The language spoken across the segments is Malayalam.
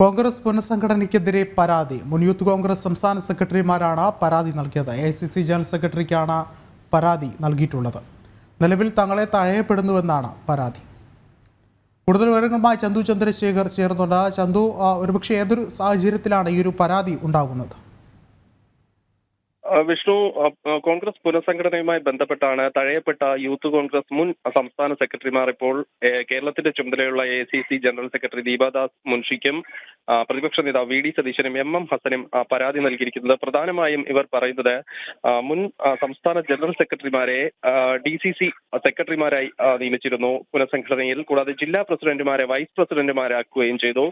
കോൺഗ്രസ് പുനഃസംഘടനയ്ക്കെതിരെ പരാതി. മുൻ യൂത്ത് കോൺഗ്രസ് സംസ്ഥാന സെക്രട്ടറിമാരാണ് പരാതി നൽകിയത്. എ സി സി ജനറൽ സെക്രട്ടറിക്കാണ് പരാതി നൽകിയിട്ടുള്ളത്. നിലവിൽ തങ്ങളെ തഴയപ്പെടുന്നുവെന്നാണ് പരാതി. കൂടുതൽ വിവരങ്ങളുമായി ചന്തു ചന്ദ്രശേഖർ ചേർന്നുണ്ട് ചന്തു ഒരുപക്ഷെ ഏതൊരു സാഹചര്യത്തിലാണ് ഈ ഒരു പരാതി ഉണ്ടാകുന്നത്? വിഷ്ണു കോൺഗ്രസ് പുനഃസംഘടനയുമായി ബന്ധപ്പെട്ടാണ് തഴയപ്പെട്ട യൂത്ത് കോൺഗ്രസ് മുൻ സംസ്ഥാന സെക്രട്ടറിമാർ ഇപ്പോൾ കേരളത്തിന്റെ ചുമതലയുള്ള A C C general secretary Deepa Das മുൻഷിക്കും പ്രതിപക്ഷ നേതാവ് വി ഡി സതീശനും എം എം ഹസനും പരാതി നൽകിയിരിക്കുന്നത്. പ്രധാനമായും ഇവർ പറയുന്നത് മുൻ സംസ്ഥാന ജനറൽ സെക്രട്ടറിമാരെ ഡി സി സി സെക്രട്ടറിമാരായി നിയമിച്ചിരുന്നു പുനഃസംഘടനയിൽ. കൂടാതെ ജില്ലാ പ്രസിഡന്റുമാരെ വൈസ് പ്രസിഡന്റുമാരാക്കുകയും ചെയ്തു.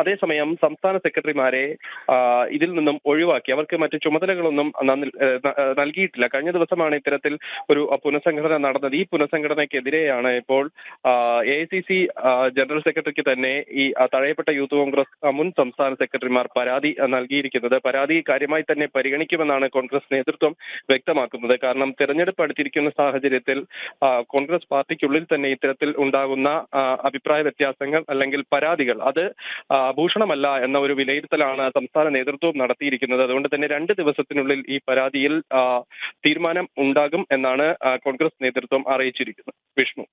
അതേസമയം സംസ്ഥാന സെക്രട്ടറിമാരെ ഇതിൽ നിന്നും ഒഴിവാക്കി. അവർക്ക് മറ്റ് ചുമതലകളൊന്നും നൽകിയിട്ടില്ല. കഴിഞ്ഞ ദിവസമാണ് ഇത്തരത്തിൽ ഒരു പുനഃസംഘടന നടന്നത്. ഈ പുനഃസംഘടനയ്ക്കെതിരെയാണ് ഇപ്പോൾ എ ജനറൽ സെക്രട്ടറിക്ക് തന്നെ ഈ തഴയപ്പെട്ട യൂത്ത് കോൺഗ്രസ് മുൻ സംസ്ഥാന സെക്രട്ടറിമാർ പരാതി നൽകിയിരിക്കുന്നത്. പരാതി കാര്യമായി തന്നെ പരിഗണിക്കുമെന്നാണ് കോൺഗ്രസ് നേതൃത്വം വ്യക്തമാക്കുന്നത്. കാരണം തെരഞ്ഞെടുപ്പ് അടുത്തിരിക്കുന്ന സാഹചര്യത്തിൽ കോൺഗ്രസ് പാർട്ടിക്കുള്ളിൽ തന്നെ ഇത്തരത്തിൽ ഉണ്ടാകുന്ന അഭിപ്രായ വ്യത്യാസങ്ങൾ അല്ലെങ്കിൽ പരാതികൾ അത് ഭൂഷണമല്ല എന്ന ഒരു വിലയിരുത്തലാണ് സംസ്ഥാന നേതൃത്വം നടത്തിയിരിക്കുന്നത്. അതുകൊണ്ട് തന്നെ രണ്ട് ദിവസത്തിനുള്ളിൽ ഈ പരാതിയിൽ തീരുമാനം ഉണ്ടാകും എന്നാണ് കോൺഗ്രസ് നേതൃത്വം അറിയിച്ചിരിക്കുന്നത്. വിഷ്ണു.